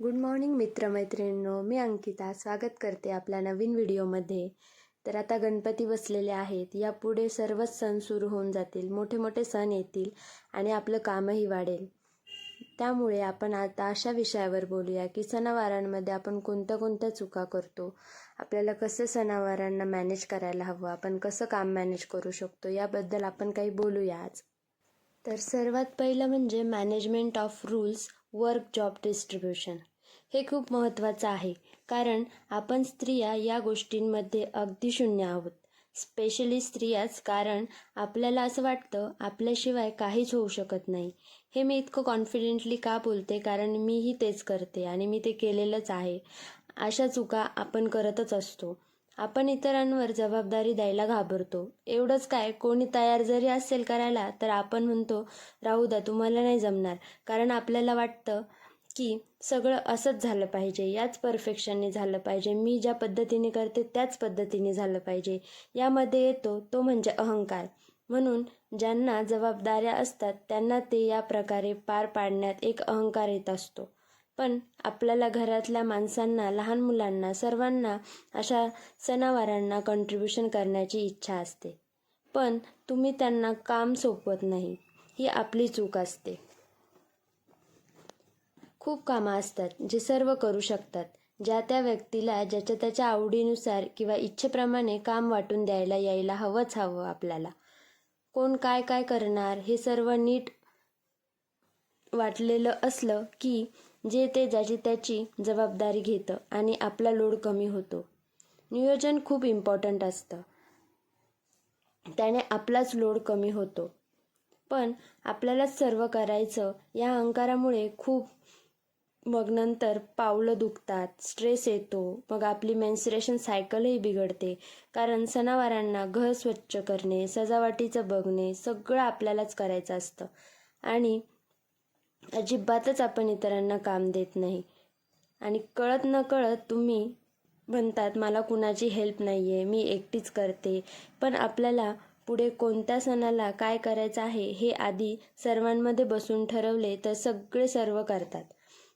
Good morning मित्रमैत्रिणींनो. मी अंकिता स्वागत करते आपल्या नवीन व्हिडिओमध्ये. तर आता गणपती बसलेले आहेत. यापुढे सर्वच सण सुरू होऊन जातील. मोठे मोठे सण येतील आणि आपलं कामही वाढेल. त्यामुळे आपण आता अशा विषयावर बोलूया की सणावारांमध्ये आपण कोणत्या कोणत्या चुका करतो? आपल्याला कसं सणावारांना मॅनेज करायला हवं? आपण कसं काम मॅनेज करू शकतो? याबद्दल आपण काही बोलूया आज. तर सर्वात पहिलं म्हणजे management of rules work job distribution हे खूप महत्त्वाचं आहे कारण आपण स्त्रिया या गोष्टींमध्ये अगदी शून्य आहोत. स्पेशली स्त्रियाच कारण आपल्याला असं वाटतं आपल्याशिवाय काहीच होऊ शकत नाही. हे मी इतकं कॉन्फिडेंटली का बोलते? कारण मीही तेच करते आणि मी ते केलेलंच आहे. अशा चुका आपण करतच असतो. आपण इतरांवर जबाबदारी द्यायला घाबरतो. एवढंच काय कोणी तयार जरी असेल करायला तर आपण म्हणतो राहू द्या तुम्हाला नाही जमणार. कारण आपल्याला वाटतं की सगळं असंच झालं पाहिजे याच परफेक्शनने झालं पाहिजे. मी ज्या पद्धतीने करते त्याच पद्धतीने झालं पाहिजे. यामध्ये येतो तो म्हणजे अहंकार. म्हणून ज्यांना जबाबदाऱ्या असतात त्यांना ते या प्रकारे पार पाडण्यात एक अहंकार येत असतो. पण आपल्याला घरातल्या माणसांना लहान मुलांना सर्वांना अशा सणावारांना कंट्रीब्युशन करण्याची इच्छा असते. पण तुम्ही त्यांना काम सोपवत नाही ही आपली चूक असते. खूप कामं असतात जे सर्व करू शकतात ज्या त्या व्यक्तीला ज्याच्या त्याच्या आवडीनुसार किंवा इच्छेप्रमाणे काम वाटून द्यायला यायला हवंच हवं आपल्याला. कोण काय काय करणार हे सर्व नीट वाटलेलं असलं की जे ते ज्याची त्याची जबाबदारी घेतं आणि आपला लोड कमी होतो. नियोजन खूप इम्पॉर्टंट असतं. त्याने आपलाच लोड कमी होतो. पण आपल्यालाच सर्व करायचं या अहंकारामुळे खूप मग नंतर पावलं दुखतात स्ट्रेस येतो मग आपली मेन्सुरेशन सायकलही बिघडते. कारण सणावारांना घर स्वच्छ करणे सजावटीचं बघणे सगळं आपल्यालाच करायचं असतं. आणि अजिबातच आपण इतरांना काम देत नाही. आणि कळत न कळत तुम्ही म्हणतात मला कुणाची हेल्प नाही आहे मी एकटीच करते. पण आपल्याला पुढे कोणत्या सणाला काय करायचं आहे हे आधी सर्वांमध्ये बसून ठरवले तर सगळे सर्व करतात.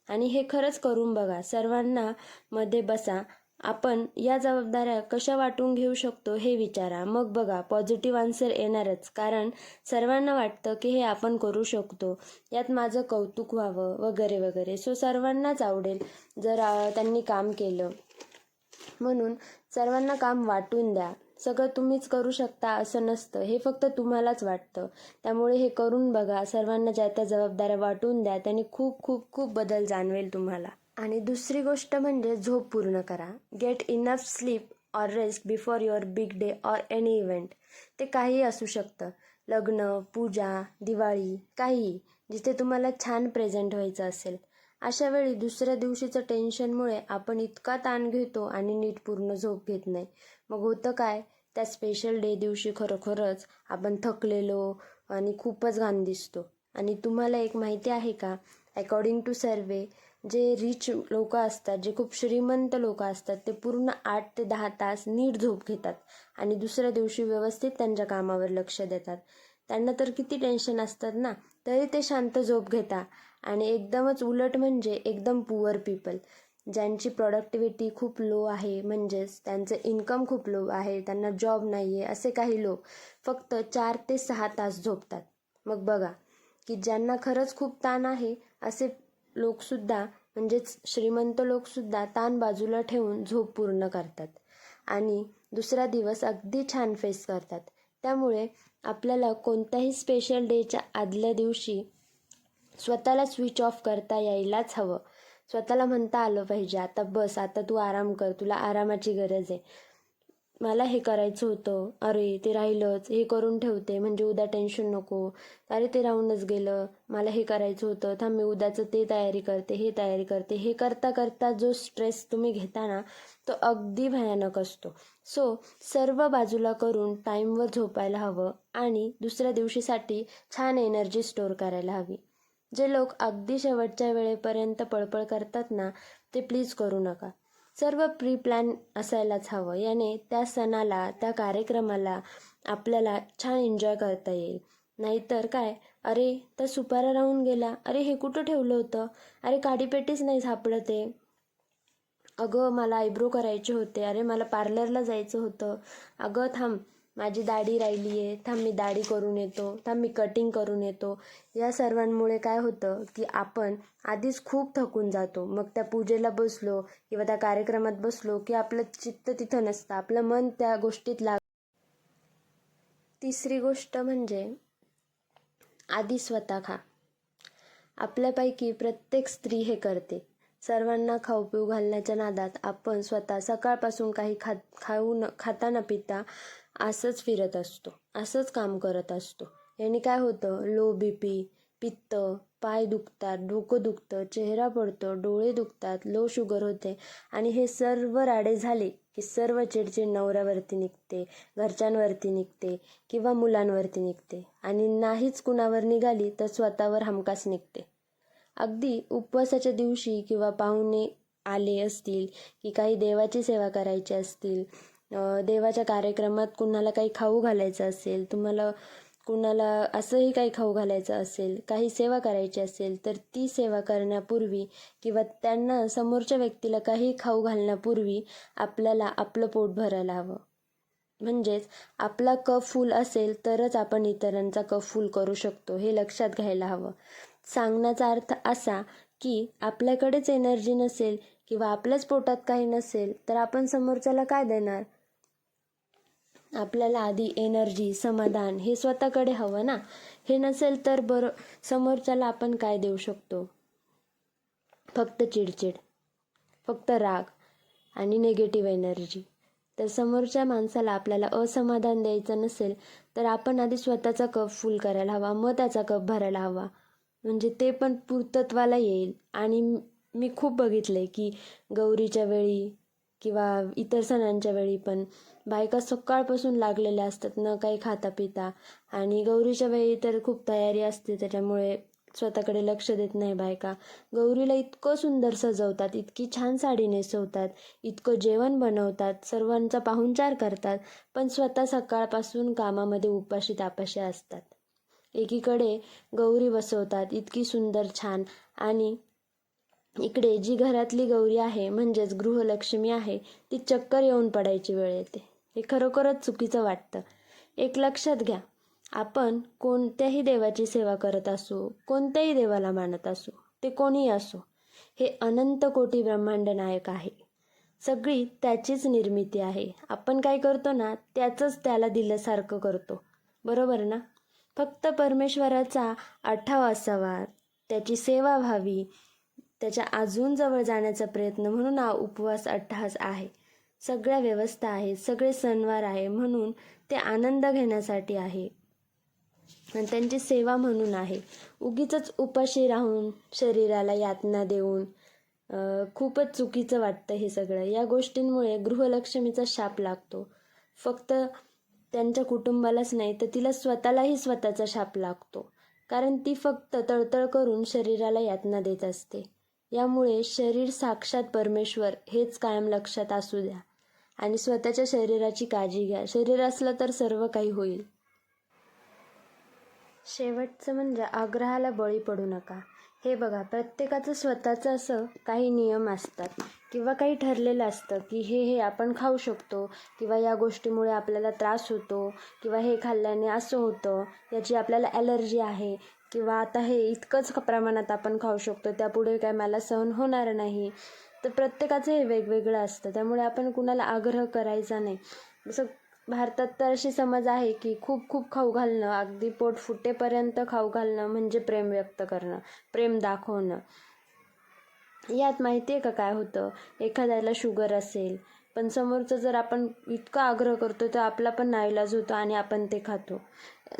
आणि हे खरंच करून बघा सर्वांना मध्ये बसा. आपण या जबाबदाऱ्या कशा वाटून घेऊ शकतो हे विचारा. मग बघा पॉझिटिव्ह आन्सर येणारच. कारण सर्वांना वाटतं की हे आपण करू शकतो. यात माझं कौतुक व्हावं वगैरे वगैरे. सो सर्वांनाच आवडेल जर त्यांनी काम केलं. म्हणून सर्वांना काम वाटून द्या. सगळं तुम्हीच करू शकता असं नसतं. हे फक्त तुम्हालाच वाटतं. त्यामुळे हे करून बघा. सर्वांना ज्या त्या जबाबदाऱ्या वाटून द्या त्याने खूप खूप खूप बदल जाणवेल तुम्हाला. आणि दुसरी गोष्ट म्हणजे झोप पूर्ण करा. Get enough sleep or rest before your big day or any event ते काहीही असू शकतं. लग्न पूजा दिवाळी काहीही जिथे तुम्हाला छान प्रेझेंट व्हायचं असेल. अशा वेळी दुसऱ्या दिवशीचं टेन्शनमुळे आपण इतका ताण घेतो आणि नीट पूर्ण झोप घेत नाही. मग होतं काय? त्या स्पेशल डे दिवशी खरोखरच आपण थकलेलो आणि खूपच घाण दिसतो. आणि तुम्हाला एक माहिती आहे का? अकॉर्डिंग टू सर्वे जे रिच लोक असतात जे खूप श्रीमंत लोक असतात ते पूर्ण आठ ते दहा तास नीट झोप घेतात आणि दुसऱ्या दिवशी व्यवस्थित त्यांच्या कामावर लक्ष देतात. त्यांना तर किती टेन्शन असतात ना? तरी ते शांत झोप घेता आणि एकदमच उलट म्हणजे एकदम पुअर पीपल ज्यांची प्रॉडक्टिव्हिटी खूप लो आहे म्हणजेच त्यांचं इन्कम खूप लो आहे त्यांना जॉब नाही आहे असे काही लोक फक्त चार ते सहा तास झोपतात. मग बघा की ज्यांना खरंच खूप ताण आहे असे लोकसुद्धा म्हणजेच श्रीमंत लोकसुद्धा ताण बाजूला ठेवून झोप पूर्ण करतात आणि दुसरा दिवस अगदी छान फेस करतात. त्यामुळे आपल्याला कोणत्याही स्पेशल डेच्या आदल्या दिवशी स्वतःला स्विच ऑफ करता यायलाच हवं. स्वतःला म्हणता आलं पाहिजे आता बस आता तू आराम कर तुला आरामाची गरज आहे. मला हे करायचं होतं. अरे ते राहिलंच. हे करून ठेवते. म्हणजे उद्या टेन्शन नको. अरे ते राहूनच गेलं. मला हे करायचं होतं. थांब मी उद्याचं ते तयारी करते हे तयारी करते. हे करता करता जो स्ट्रेस तुम्ही घेता ना तो अगदी भयानक असतो. सो सर्व बाजूला करून टाईमवर झोपायला हवं आणि दुसऱ्या दिवशीसाठी छान एनर्जी स्टोअर करायला हवी. जे लोक अगदी शेवटच्या वेळेपर्यंत पळपळ करतात ना ते प्लीज करू नका. सर्व प्री प्लॅन असायलाच हवं. याने त्या सणाला त्या कार्यक्रमाला आपल्याला छान एन्जॉय करता येईल. नाहीतर काय? अरे तर सुपारा राहून गेला अरे हे कुठं ठेवलं होतं? अरे काडीपेटीच नाही सापडत आहे. अगं मला आयब्रो करायचे होते. अरे मला पार्लरला जायचं होतं. अगं थांब. माझी दाढी राहिली आहे थांब मी दाढी करून येतो थांब मी कटिंग करून येतो. या सर्वांमुळे काय होतं की आपण आधीच खूप थकून जातो. मग त्या पूजेला बसलो किंवा त्या कार्यक्रमात बसलो की आपलं चित्त तिथं नसतं आपलं मन त्या गोष्टीत लाग तिसरी गोष्ट म्हणजे आधी स्वतः खा. आपल्यापैकी प्रत्येक स्त्री हे करते. सर्वांना खाऊ पिऊ घालण्याच्या नादात आपण स्वतः सकाळपासून काही खात खाऊ न खाता न पिता असंच फिरत असतो असंच काम करत असतो. याने काय होतं? लो बी पी पित्त पाय दुखतात डोकं दुखतं चेहरा पडतो डोळे दुखतात लो शुगर होते आणि हे सर्व राडे झाले की सर्व चिडचिड नवऱ्यावरती निघते घरच्यांवरती निघते किंवा मुलांवरती निघते आणि नाहीच कुणावर निघाली तर स्वतःवर हमखास निघते. अगदी उपवासाच्या दिवशी किंवा पाहुणे आले असतील की काही देवाची सेवा करायची असतील देवाच्या कार्यक्रमात कुणाला काही खाऊ घालायचं असेल तुम्हाला कुणाला असंही काही खाऊ घालायचं असेल काही सेवा करायची असेल तर ती सेवा करण्यापूर्वी किंवा त्यांना समोरच्या व्यक्तीला काही खाऊ घालण्यापूर्वी आपल्याला आपलं पोट भरायला हवं. म्हणजेच आपला कफ फुल असेल तरच आपण इतरांचा कफ फुल करू शकतो हे लक्षात घ्यायला हवं. सांगण्याचा अर्थ असा की आपल्याकडेच एनर्जी नसेल किंवा आपल्याच पोटात काही नसेल तर आपण समोरच्याला काय देणार? आपल्याला आधी एनर्जी समाधान हे स्वतःकडे हवं ना? हे नसेल तर बरं समोरच्याला आपण काय देऊ शकतो? फक्त चिडचिड फक्त राग आणि निगेटिव्ह एनर्जी तर समोरच्या माणसाला आपल्याला असमाधान द्यायचं नसेल तर आपण आधी स्वतःचा कप फुल करायला हवा मग त्याचा कप भरायला हवा. म्हणजे ते पण पूर्तत्वाला येईल. आणि मी खूप बघितलं आहे की गौरीच्या वेळी किंवा इतर सणांच्या वेळी पण बायका सकाळपासून लागलेल्या असतात न काही खाता पिता आणि गौरीच्या वेळी तर खूप तयारी असते त्याच्यामुळे स्वतःकडे लक्ष देत नाही बायका. गौरीला इतकं सुंदर सजवतात इतकी छान साडी नेसवतात इतकं जेवण बनवतात सर्वांचा पाहुणचार करतात पण स्वतः सकाळपासून कामामध्ये उपाशी तापाशी असतात. एकीकडे गौरी बसवतात इतकी सुंदर छान. आणि इकडे जी घरातली गौरी आहे म्हणजेच गृहलक्ष्मी आहे ती चक्कर येऊन पडायची वेळ येते. हे खरोखरच चुकीचं वाटतं. एक लक्षात घ्या आपण कोणत्याही देवाची सेवा करत असू कोणत्याही देवाला मानत असू ते कोणीही असो हे अनंत कोटी ब्रह्मांड नायक आहे. सगळी त्याचीच निर्मिती आहे. आपण काय करतो ना त्याचंच त्याला दिल्यासारखं करतो. बरोबर ना? फक्त परमेश्वराचा आठावा असावा त्याची सेवा व्हावी त्याच्या अजून जवळ जाण्याचा प्रयत्न म्हणून हा उपवास अठ्ठास आहे. सगळ्या व्यवस्था आहेत सगळे सणवार आहे म्हणून ते आनंद घेण्यासाठी आहे. आणि त्यांची सेवा म्हणून आहे. उगीच उपाशी राहून शरीराला यातना देऊन खूपच चुकीचं वाटतं हे सगळं. या गोष्टींमुळे गृहलक्ष्मीचा शाप लागतो. फक्त त्यांच्या कुटुंबालाच नाही तर तिला स्वतःलाही स्वतःचा शाप लागतो. कारण ती फक्त तळतळ करून शरीराला यातना देत असते. यामुळे शरीर साक्षात परमेश्वर हेच कायम लक्षात असू द्या. आणि स्वतःच्या शरीराची काळजी घ्या. शरीर असलं तर सर्व काही होईल. शेवटचं म्हणजे आग्रहाला बळी पडू नका. हे बघा प्रत्येकाचं स्वतःचं असं काही नियम असतात किंवा काही ठरलेलं असतं की हे हे आपण खाऊ शकतो किंवा या गोष्टीमुळे आपल्याला त्रास होतो किंवा हे खाल्ल्याने असं होतं याची आपल्याला ॲलर्जी आहे किंवा आता हे इतकंच प्रमाणात आपण खाऊ शकतो त्यापुढे काय मला सहन होणार नाही. तर प्रत्येकाचं हे वेगवेगळं असतं. त्यामुळे आपण कुणाला आग्रह करायचा नाही. जसं भारतात तर अशी समज आहे की खूप खूप खाऊ घालणं अगदी पोट फुटेपर्यंत खाऊ घालणं म्हणजे प्रेम व्यक्त करणं प्रेम दाखवणं. यात माहिती आहे का काय होतं? एखाद्याला शुगर असेल पण समोरचं जर आपण इतका आग्रह करतो तर आपला पण नाईलाज होतो आणि आपण ते खातो.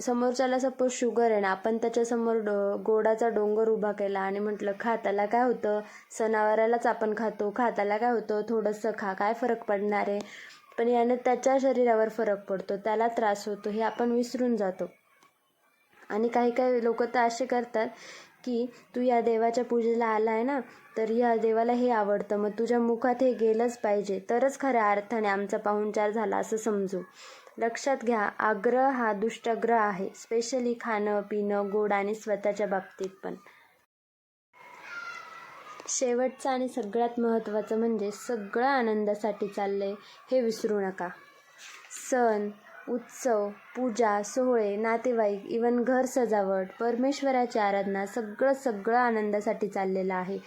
समोरच्याला सपोज शुगर आहे ना आपण त्याच्यासमोर डो गोडाचा डोंगर उभा केला आणि म्हटलं खा त्याला काय होतं? सणावारालाच आपण खातो. खा त्याला काय होतं? थोडंसं खा. काय फरक पडणार आहे? पण याने त्याच्या शरीरावर फरक पडतो. त्याला त्रास होतो. हे आपण विसरून जातो. आणि काही काही लोक तर असे करतात की तू या देवाच्या पूजेला आला आहे ना तर या देवाला हे आवडतं. मग तुझ्या मुखात हे गेलंच पाहिजे. तरच खऱ्या अर्थाने आमचा पाहुणचार झाला असं समजू. लक्षात घ्या आग्रह हा दुष्टग्रह आहे. स्पेशली खाणं पिणं गोड आणि स्वतःच्या बाबतीत पण. शेवटचं आणि सगळ्यात महत्त्वाचं म्हणजे सगळं आनंदासाठी चाललंय हे विसरू नका. सण उत्सव पूजा सोहळे नातेवाईक इवन घर सजावट परमेश्वराची आराधना सगळं सगळं आनंदासाठी चाललेलं आहे.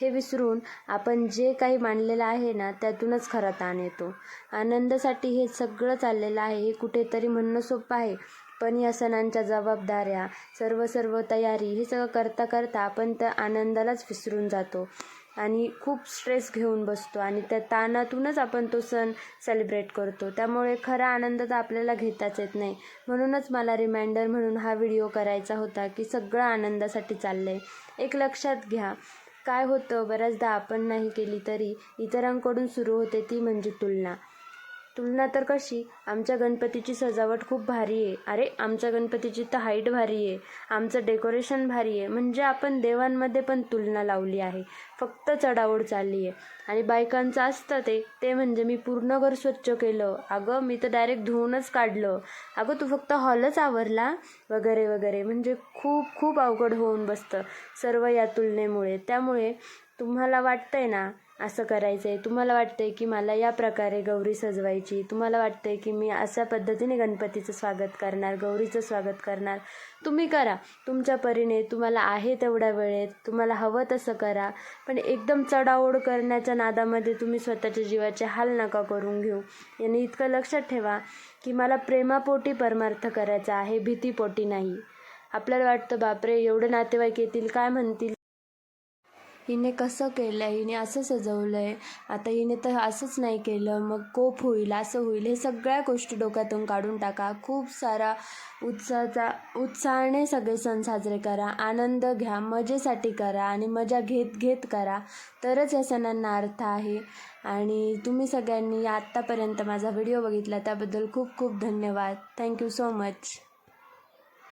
हे विसरून आपण जे काही मांडलेलं आहे ना त्यातूनच खरा ताण येतो. आनंदासाठी हे सगळं चाललेलं आहे हे कुठेतरी म्हणणं सोपं आहे. पण या सणांच्या जबाबदाऱ्या सर्व सर्व तयारी हे सगळं करता करता आपण त्या आनंदालाच विसरून जातो. आणि खूप स्ट्रेस घेऊन बसतो आणि त्या ताणातूनच आपण तो सण सेलिब्रेट करतो. त्यामुळे खरा आनंद तर आपल्याला घेताच येत नाही. म्हणूनच मला रिमाइंडर म्हणून हा व्हिडिओ करायचा होता की सगळं आनंदासाठी चाललं आहे एक लक्षात घ्या काय होतं बऱ्याचदा आपण नाही केली तरी इतरांकडून सुरू होते ती म्हणजे तुलना. तुलना तर कशी? आमच्या गणपतीची सजावट खूप भारी आहे. अरे आमच्या गणपतीची तर हाईट भारी आहे. आमचं डेकोरेशन भारी आहे. म्हणजे आपण देवांमध्ये पण तुलना लावली आहे. फक्त चढाओढ चालली आहे. आणि बायकांचं असतं ते. ते म्हणजे मी पूर्ण घर स्वच्छ केलं. अगं मी तर डायरेक्ट धुवूनच काढलं. अगं तू फक्त हॉलच आवरला? वगैरे वगैरे. म्हणजे खूप खूप अवघड होऊन बसतं. सर्व या तुलनेमुळे. त्यामुळे तुम्हाला वाटतंय ना असं करायचं आहे तुम्हाला वाटतंय की मला या प्रकारे गौरी सजवायची? तुम्हाला वाटतंय की मी अशा पद्धतीने गणपतीचं स्वागत करणार गौरीचं स्वागत करणार? तुम्ही करा. तुमच्या परीने तुम्हाला आहे तेवढ्या वेळेत. तुम्हाला हवं तसं करा. पण एकदम चढाओढ करण्याच्या नादामध्ये तुम्ही स्वतःच्या जीवाचे हाल नका करून घेऊ. याने इतकं लक्षात ठेवा की मला प्रेमापोटी परमार्थ करायचा आहे भीतीपोटी नाही. आपल्याला वाटतं बापरे एवढे नातेवाईक येतील काय म्हणतील? हिने कसं केलं आहे हिने असं सजवलं आहे आता हिने तर असंच नाही केलं. मग कोप होईल असं होईल हे सगळ्या गोष्टी डोक्यातून काढून टाका. खूप सारा उत्साहाचा उत्साहाने सगळे सण साजरे करा. आनंद घ्या मजेसाठी करा आणि मजा घेत घेत करा. तरच या सणांना अर्थ आहे. आणि तुम्ही सगळ्यांनी आत्तापर्यंत माझा व्हिडिओ बघितला त्याबद्दल खूप खूप धन्यवाद. Thank you so much.